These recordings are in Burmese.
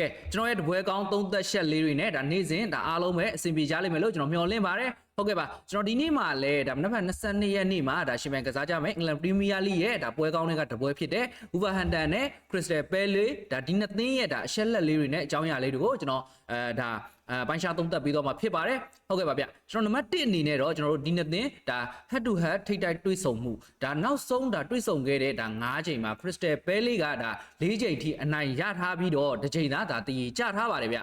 ကဲကျွန်တော်ရဲ့တပွဲကောင်းသုံးသက်ချက်လေးတွေနဲ့ဒါနေ့စဉ်ဒါအားလုံးပဲအဆင်ပြေကြလိမ့်မယ်လို့ကျွန်တော်မျှော်လင့်ပါတယ် ဟုတ်ကဲ့ပါကျွန်တော်ဒီနေ့မှာလည်းဒါမနက်ဖြန်22ရက်နေ့မှာဒါရှင်ပန်ကစားကြမယ်အင်္ဂလန်ပရီးမီးယားလိရဲ့ဒါပွဲကောင်းတွေကတပွဲဖြစ်တဲ့ Wolverhampton နဲ့ Crystal Palace ဒါဒီနှစ်သင်းရဲ့ဒါအရှက်လက်လေးတွေနဲ့အကြောင်းအရာလေးတွေကိုကျွန်တော်အဲဒါအဲပိုင်းခြားသုံးသပ်ပြီးတော့မှဖြစ်ပါတယ်ဟုတ်ကဲ့ပါဗျကျွန်တော်နံပါတ်1အနေနဲ့တော့ကျွန်တော်တို့ဒီနှစ်သင်းဒါ head to head ထိပ်တိုက်တွေ့ဆုံမှုဒါနောက်ဆုံးဒါတွေ့ဆုံခဲ့တဲ့ဒါ9ချိန်မှာ Crystal Palace ကဒါ4ချိန်ထိအနိုင်ရထားပြီးတော့တစ်ချိန်သာဒါတည်ကြထားပါတယ်ဗျ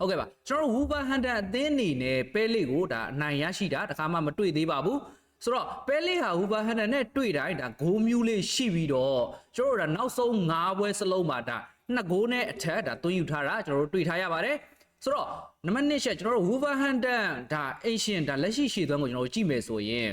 ဟုတ်ကဲ့ပါကျွန်တော်တို့ Wolverhampton အသင်းအနေနဲ့ပဲလေးကိုဒါအနိုင်ရရှိတာတခါမှမတွေ့သေးပါဘူးဆိုတော့ပဲလေးဟာ Wolverhampton နဲ့တွေ့တိုင်းဒါဂိုးမျိုးလေးရှိပြီးတော့ကျွန်တော်တို့ဒါနောက်ဆုံး9ပွဲစလုံးမှာဒါနှစ်ဂိုးနဲ့အထက်ဒါသွင်းယူထားတာကျွန်တော်တို့တွေ့ထားရပါတယ်ဆိုတော့နံပါတ်1ချက်ကျွန်တော်တို့ Wolverhampton ဒါ Asian ဒါလက်ရှိရှေ့သွန်းကိုကျွန်တော်တို့ကြည့်မယ်ဆိုရင်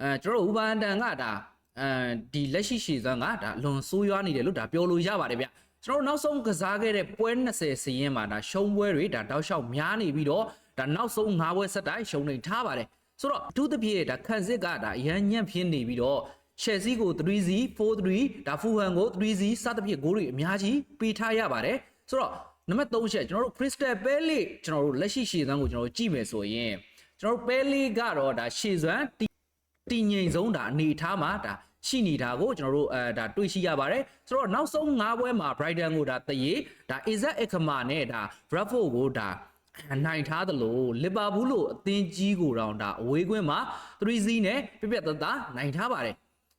အဲကျွန်တော်တို့ Wolverhampton ကဒါအဲဒီလက်ရှိရှေ့သွန်းကဒါလွန်ဆိုးရွားနေတယ်လို့ဒါပြောလို့ရပါတယ်ဗျ ကျွန်တော်တို့နောက်ဆုံးကစားခဲ့တဲ့ပွဲ20စီရင်မှာဒါရှုံးပွဲတွေဒါတောက်လျှောက်များနေပြီးတော့ဒါနောက်ဆုံး9ပွဲဆက်တိုက်ရှုံးနေထားပါတယ်ဆိုတော့အထူးသဖြင့်ဒါခန့်စစ်ကဒါအရန်ညံ့ဖြစ်နေပြီးတော့ Chelsea ကို3-0 4-3ဒါ Fulham ကို3-0စသဖြင့်ဂိုးတွေအများကြီးပေးထားရပါတယ်ဆိုတော့နံပါတ်3ချက်ကျွန်တော်တို့ Crystal Palace ကျွန်တော်တို့လက်ရှိရှေ့သွန်းကိုကျွန်တော်တို့ကြည့်မယ်ဆိုရင်ကျွန်တော်တို့ Palace ကတော့ဒါရှေ့သွန်းတီတည်ငြိမ်ဆုံးဒါအနေအထားမှာဒါ ရှိနေတာကိုကျွန်တော်တို့အဲဒါတွေ့ရှိရပါတယ်ဆိုတော့နောက်ဆုံး၅ပွဲမှာ Brighton ကိုဒါတရေဒါ Isaac Ekama နဲ့ဒါ Bradford ကိုဒါနိုင်ထားသလိုလီဗာပူးလိုအသင်းကြီးကိုတောင်ဒါအဝေးကွင်းမှာ3-0နဲ့ပြပြတသားနိုင်ထားပါတယ်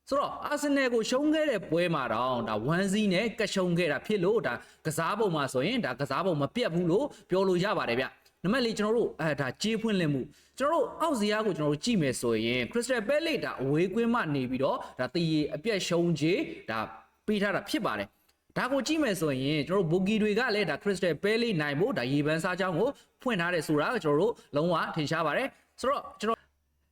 ဆိုတော့အာဆင်နယ်ကိုရှုံးခဲ့တဲ့ပွဲမှာတော့ဒါ1-0နဲ့ကရှုံးခဲ့တာဖြစ်လို့ဒါကစားပုံမှာဆိုရင်ဒါကစားပုံမပြတ်ဘူးလို့ပြောလို့ရပါတယ်ဗျ နံပါတ်၄ကျွန်တော်တို့အဲဒါကြေးဖွင့်လင့်မှုကျွန်တော်တို့အောက်ဇီယာကိုကျွန်တော်တို့ကြည့်မယ်ဆိုရင် Crystal Palace ဒါအဝေးကွင်းမှနေပြီးတော့ဒါတည်ရအပြက်ရှုံးကြေးဒါပေးထားတာဖြစ်ပါတယ်ဒါကိုကြည့်မယ်ဆိုရင်ကျွန်တော်တို့ဘိုဂီတွေကလည်းဒါ Crystal Palace နိုင်ဖို့ဒါရေပန်းစားကြောင်းကိုဖွင့်ထားတယ်ဆိုတာကိုကျွန်တော်တို့လုံးဝထင်ရှားပါတယ်ဆိုတော့ကျွန်တော်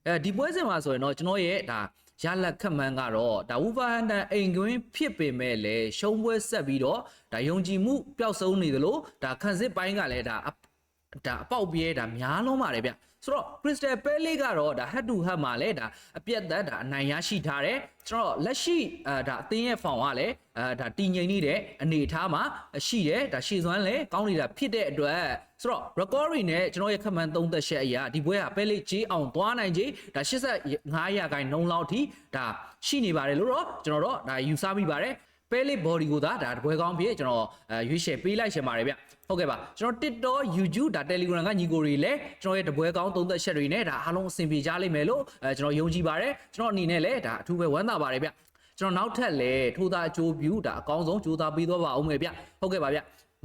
အဲဒီပွဲစဉ်မှာဆိုရင်တော့ကျွန်တော်ရဲ့ဒါရလက်ခက်မှန်းကတော့ဒါဝူဖာဟန်တန်အိမ်ကွင်းဖြစ်ပေမဲ့လည်းရှုံးပွဲဆက်ပြီးတော့ဒါယုံကြည်မှုပျောက်ဆုံးနေသလိုဒါခန့်စစ်ပိုင်းကလည်းဒါ ဒါအပေါက်ပြဲဒါများလုံးပါတယ်ဗျဆိုတော့ Crystal Palace ကတော့ဒါ head to head မှာလည်းဒါအပြတ်သက်ဒါအနိုင်ရရှိထားတယ်ကျွန်တော်လက်ရှိအဲဒါအသင်းရဲ့ form ကလည်းအဲဒါတည်ငြိမ်နေတဲ့အနေအထားမှာရှိတယ်ဒါရှေ့စွမ်းလည်းကောင်းနေတာဖြစ်တဲ့အတွက်ဆိုတော့ record တွေနဲ့ကျွန်တော်ရဲ့ခက်မှန်သုံးသက်ချက်အရာဒီပွဲက Palace ကြီးအောင်သွားနိုင်ကြီးဒါ85ရာခိုင်နှုန်းလောက်ထိဒါရှိနေပါတယ်လို့တော့ကျွန်တော်တို့ဒါယူဆမိပါတယ် ပဲလေး body ကိုသာဒါတပွဲကောင်းဖြစ်ကျွန်တော်အဲရွေးချယ်ပေးလိုက်ရှင်ပါတယ်ဗျဟုတ်ကဲ့ပါကျွန်တော် TikTok YouTube ဒါ Telegram ကညီကိုတွေလည်းကျွန်တော်ရဲ့တပွဲကောင်းသုံးသက်ချက်တွေနဲ့ဒါအားလုံးအဆင်ပြေကြလိမ့်မယ်လို့အဲကျွန်တော်ယုံကြည်ပါတယ်ကျွန်တော်အနေနဲ့လည်းဒါအထူးပဲဝမ်းသာပါတယ်ဗျကျွန်တော်နောက်ထပ်လည်းထိုးသားအကျိုးပြုဒါအကောင်းဆုံးကြိုးစားပေးသွားပါအောင်မယ်ဗျဟုတ်ကဲ့ပါဗျ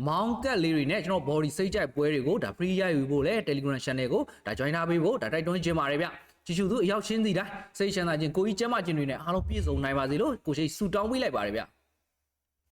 မောင်းကက်လေးတွေနဲ့ကျွန်တော် body စိတ်ကြိုက်ပွဲတွေကိုဒါ free ရယူဖို့လဲ Telegram channel ကိုဒါ join ထားပေးဖို့ဒါတိုက်တွန်းခြင်းပါတယ်ဗျကြည့်ရှုသူအရောက်ချင်းစီတိုင်းစိတ်ချမ်းသာခြင်းကိုကြီးကျမ်းမာခြင်းတွေနဲ့အားလုံးပြည့်စုံနိုင်ပါစေလို့ကိုရှိဆူတောင်းပေးလိုက်ပါတယ်ဗျ